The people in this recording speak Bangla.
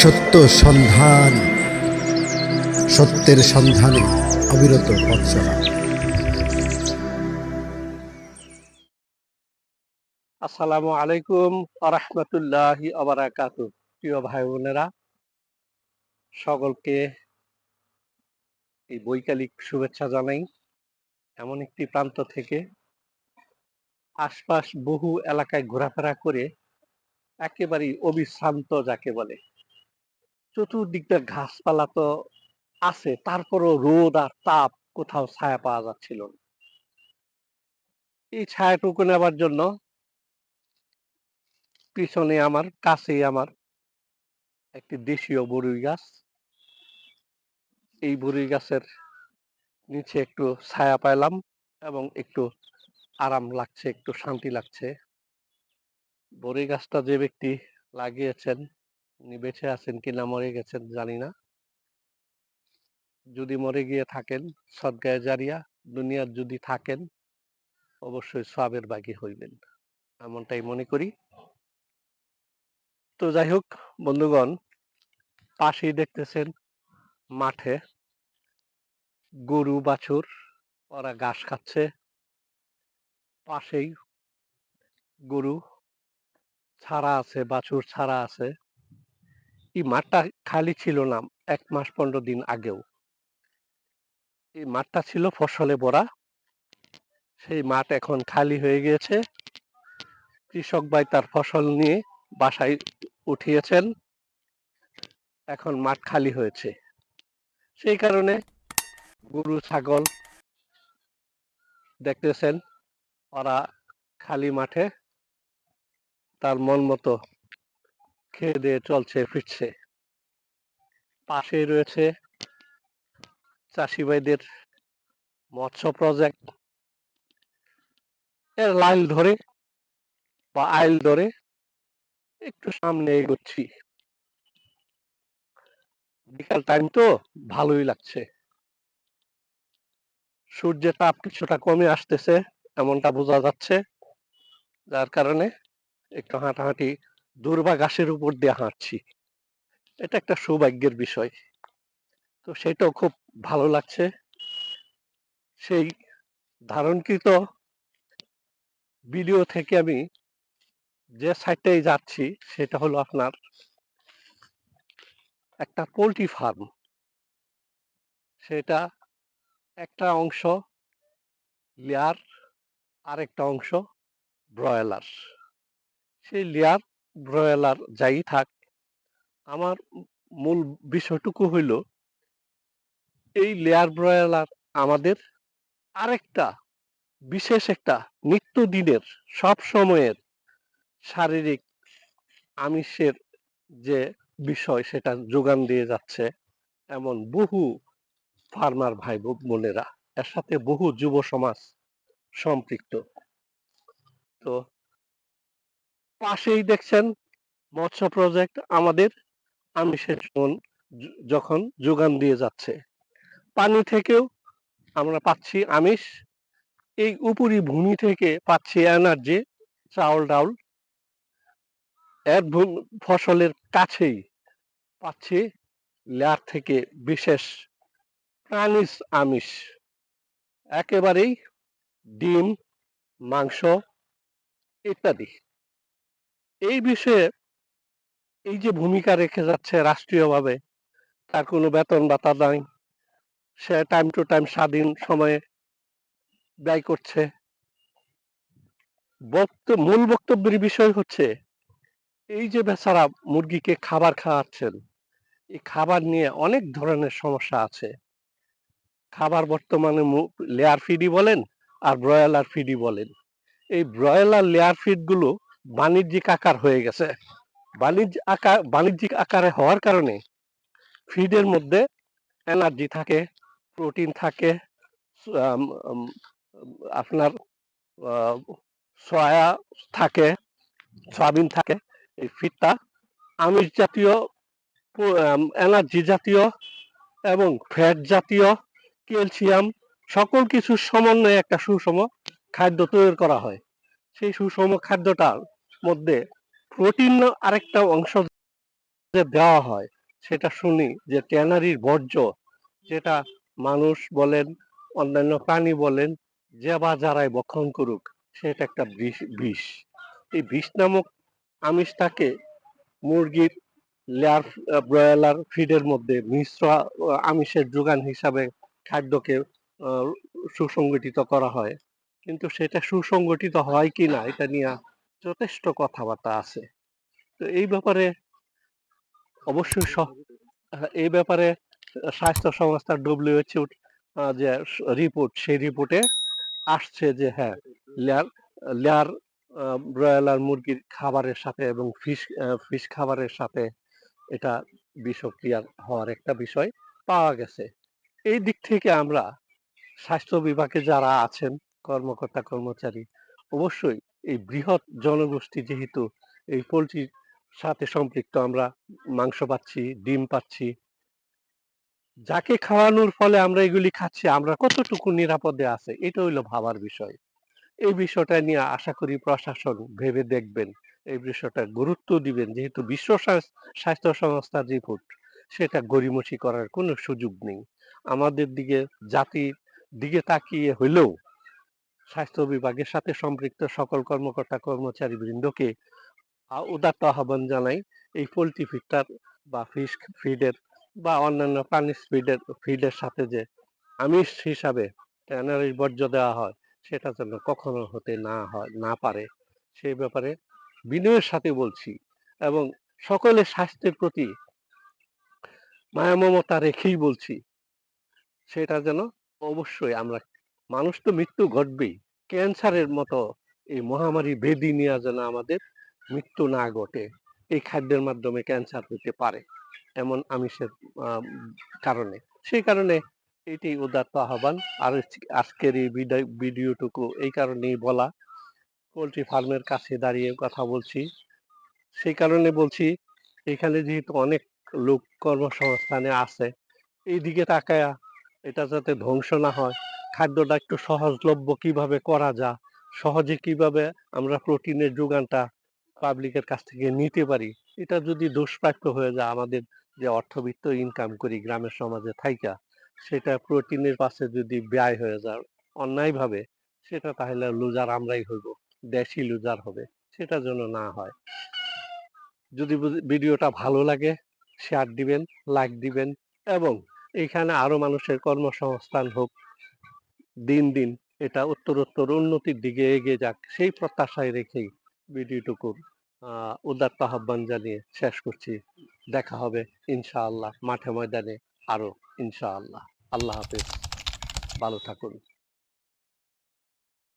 সত্য সন্ধান, সত্যের সন্ধানে অবিরত পথ আসসালামু আলাইকুম আরহামতুল্লাহি আবরাকাত প্রিয় ভাই বোনেরা, সকলকে এই বৈকালিক শুভেচ্ছা জানাই। এমন একটি প্রান্ত থেকে আশপাশ বহু এলাকায় ঘোরাফেরা করে একেবারেই অবিশ্রান্ত যাকে বলে। চতুর্দিকটা ঘাসপালা তো আছে, তারপরও রোদ আর তাপ কোথাও ছায়া পাওয়া যাচ্ছিল না। এই ছায়াটুকু নেবার জন্য পিছনে আমার, কাছেই আমার একটি দেশীয় বরুই গাছ। এই বরুই গাছের নিচে একটু ছায়া পাইলাম এবং একটু আরাম লাগছে, একটু শান্তি লাগছে। বরুই গাছটা যে ব্যক্তি লাগিয়েছেন উনি বেঁচে আছেন কিনা মরে গেছেন জানি না। যদি মরে গিয়ে থাকেন, সদগায়ে জারিয়া দুনিয়ার যদি থাকেন, অবশ্যই সবের বাগি হইবেন, এমনটাই মনে করি। তো যাই হোক, বন্ধুগণ, পাশেই দেখতেছেন মাঠে গরু, বাছুর, ওরা ঘাস খাচ্ছে। পাশেই গরু ছাড়া আছে, বাছুর ছাড়া আছে। এই মাঠটা খালি ছিল না এক মাস পনেরো দিন আগেও। এই মাঠটা ছিল ফসলে ভরা। সেই মাঠ এখন খালি হয়ে গিয়েছে। কৃষক ভাই তার ফসল নিয়ে বাসায় উঠিয়েছেন। এখন মাঠ খালি হয়েছে। সেই কারণে গরু, ছাগল দেখতেছেন, ওরা খালি মাঠে তার মন মতো খেয়ে চলছে, ফিরছে। পাশেই রয়েছে চাষি ভাইদের মৎস্য প্রজেক্ট এর লাইল ধরে বা আইল ধরে একটু সামনে এগোচ্ছি। বিকাল টাইম তো ভালোই লাগছে। সূর্যের তাপ কিছুটা কমে আসতেছে, এমনটা বোঝা যাচ্ছে। যার কারণে একটু হাঁটাহাঁটি দুর্বা ঘাসের উপর দিয়ে হাঁটছি। এটা একটা সৌভাগ্যের বিষয়। তো সেটাও খুব ভালো লাগছে। সেই ধারণকৃত ভিডিও থেকে আমি যে সাইডটাই যাচ্ছি, সেটা হলো আপনার একটা পোলট্রি ফার্ম সেটা একটা অংশ লেয়ার আর একটা অংশ ব্রয়লার সেই লেয়ার ব্রয়লার যাই থাক, আমার মূল বিষয়টুকু হইল, এই লেয়ার ব্রয়লার আমাদের আরেকটা, বিশেষ একটা নিত্যদিনের, সব সময়ের শারীরিক আমিষের যে বিষয় সেটা যোগান দিয়ে যাচ্ছে এমন বহু ফার্মার ভাই বোনেরা। এর সাথে বহু যুব সমাজ সম্পৃক্ত। তো পাশেই দেখছেন মৎস্য প্রজেক্ট আমাদের আমিষের যখন যোগান দিয়ে যাচ্ছে। পানি থেকেও আমরা পাচ্ছি আমিষ, এই উপরি ভূমি থেকে পাচ্ছি এনার্জি চাউল ডাউল এর ফসলের কাছেই পাচ্ছি লেয়ার থেকে বিশেষ প্রাণীজ আমিষ। একেবারেই ডিম, মাংস ইত্যাদি। এই বিষয়ে এই যে ভূমিকা রেখে যাচ্ছে রাষ্ট্রীয়ভাবে, তার কোনো বেতন ভাতা নাই। সে টাইম টু টাইম স্বাধীন সময়ে ব্যয় করছে। মূল বক্তব্যের বিষয় হচ্ছে, এই যে বেচারা মুরগিকে খাবার খাওয়াচ্ছেন, এই খাবার নিয়ে অনেক ধরনের সমস্যা আছে। খাবার বর্তমানে লেয়ার ফিডি বলেন আর ব্রয়লার ফিডি বলেন। এই ব্রয়লার লেয়ার ফিডগুলো বাণিজ্যিক আকার হয়ে গেছে। বাণিজ্য আকার, বাণিজ্যিক আকারে হওয়ার কারণে ফিডের মধ্যে এনার্জি থাকে প্রোটিন থাকে আপনার সয়া থাকে সয়াবিন থাকে, এই ফিডটা আমিষ জাতীয় এনার্জি জাতীয় এবং ফ্যাট জাতীয় ক্যালসিয়াম সকল কিছুর সমন্বয়ে একটা সুষম খাদ্য তৈরি করা হয়। সেই সুষম খাদ্যটার মধ্যে প্রোটিন আরেকটা অংশ যে দেওয়া হয়, সেটা শুনি যে ট্যানারির বর্জ্য, যেটা মানুষ বলেন, অন্যান্য প্রাণী বলেন, যে বা যারাই বক্ষণ করুক সেটা একটা বিষ বিষ। এই বিষ নামক আমিষটাকে মুরগির লেয়ার ব্রয়লার ফিডের মধ্যে মিশ্র আমিষের যোগান হিসাবে খাদ্যকে সুসংগঠিত করা হয়। কিন্তু সেটা সুসংগঠিত হয় কি না এটা নিয়ে যথেষ্ট কথাবার্তা আছে। তো এই ব্যাপারে অবশ্যই এই ব্যাপারে স্বাস্থ্য সংস্থা ডব্লিউএইচও যে রিপোর্ট সেই রিপোর্টে আসছে যে হ্যাঁ লেয়ার লেয়ার ব্রয়লার মুরগির খাবারের সাথে এবং ফিশ ফিশ খাবারের সাথে এটা বিষক্রিয়া হওয়ার একটা বিষয় পাওয়া গেছে। এই দিক থেকে আমরা স্বাস্থ্য বিভাগে যারা আছেন, কর্মকর্তা, কর্মচারী, অবশ্যই এই বৃহৎ জনগোষ্ঠী যেহেতু, এই পোলট্রির সাথে সম্পৃক্ত, আমরা মাংস পাচ্ছি, ডিম পাচ্ছি। যাকে খাওয়ানোর ফলে আমরা এগুলি খাচ্ছি, আমরা কতটুকু নিরাপদে আছে, এটা হইল ভাবার বিষয়। এই বিষয়টা নিয়ে আশা করি প্রশাসন ভেবে দেখবেন, এই বিষয়টা গুরুত্ব দিবেন, যেহেতু বিশ্ব স্বাস- স্বাস্থ্য সংস্থার রিপোর্ট সেটা গড়িমসি করার কোনো সুযোগ নেই। আমাদের দিকে, জাতির দিকে তাকিয়ে হইলেও স্বাস্থ্য বিভাগের সাথে সম্পৃক্ত সকল কর্মকর্তা কর্মচারী বৃন্দকে উদাত্ত আহ্বান জানাই। এই পোলট্রি ফিডটার বা ফিশ ফিডের বা অন্যান্য প্রাণী ফিডের ফিডের সাথে যে আমিষ হিসাবে ট্যানারির বর্জ্য দেওয়া হয়, সেটা যেন কখনো হতে না হয়, না পারে, সেই ব্যাপারে বিনয়ের সাথে বলছি এবং সকলের স্বাস্থ্যের প্রতি মায়া মমতা রেখেই বলছি। সেটা যেন অবশ্যই আমরা মানুষ তো মৃত্যু ঘটবেই। ক্যান্সারের মতো এই মহামারী বেদি নিয়ে যেন আমাদের মৃত্যু না ঘটে, এই খাদ্যের মাধ্যমে ক্যান্সার হতে পারে, এমন আমিষের কারণে। সেই কারণে এটি উদাত্ত আহ্বান। আর আজকের এই ভিডিও- ভিডিওটুকু এই কারণেই বলা, পোলট্রি ফার্মের কাছে দাঁড়িয়ে কথা বলছি। সেই কারণে বলছি, এখানে যেহেতু অনেক লোক কর্মসংস্থানে আছে এই দিকে তাকায়া এটা যাতে ধ্বংস না হয় খাদ্যটা একটু সহজলভ্য কীভাবে করা যায়, সহজে কীভাবে আমরা প্রোটিনের যোগানটা পাবলিকের কাছ থেকে নিতে পারি, এটা যদি দুষ্প্রাপ্য হয়ে যায় আমাদের যে অর্থবিত্ত ইনকাম করি গ্রামের সমাজে থাইকা, সেটা প্রোটিনের পাশে যদি ব্যয় হয়ে যায় অন্যায়ভাবে, সেটা তাহলে লুজার আমরাই হইব, দেশি লুজার হবে, সেটা যেন না হয়। যদি ভিডিওটা ভালো লাগে শেয়ার দিবেন লাইক দিবেন, এবং এখানে আরও মানুষের কর্মসংস্থান হোক দিন দিন। এটা উত্তরোত্তর উন্নতির দিকে এগিয়ে যাক সেই প্রত্যাশায় রেখেই ভিডিওটুকুর আহ, উদাত্ত আহ্বান জানিয়ে শেষ করছি। দেখা হবে ইনশাআল্লাহ মাঠে ময়দানে আরও ইনশাআল্লাহ। আল্লাহ হাফেজ। ভালো থাকুন।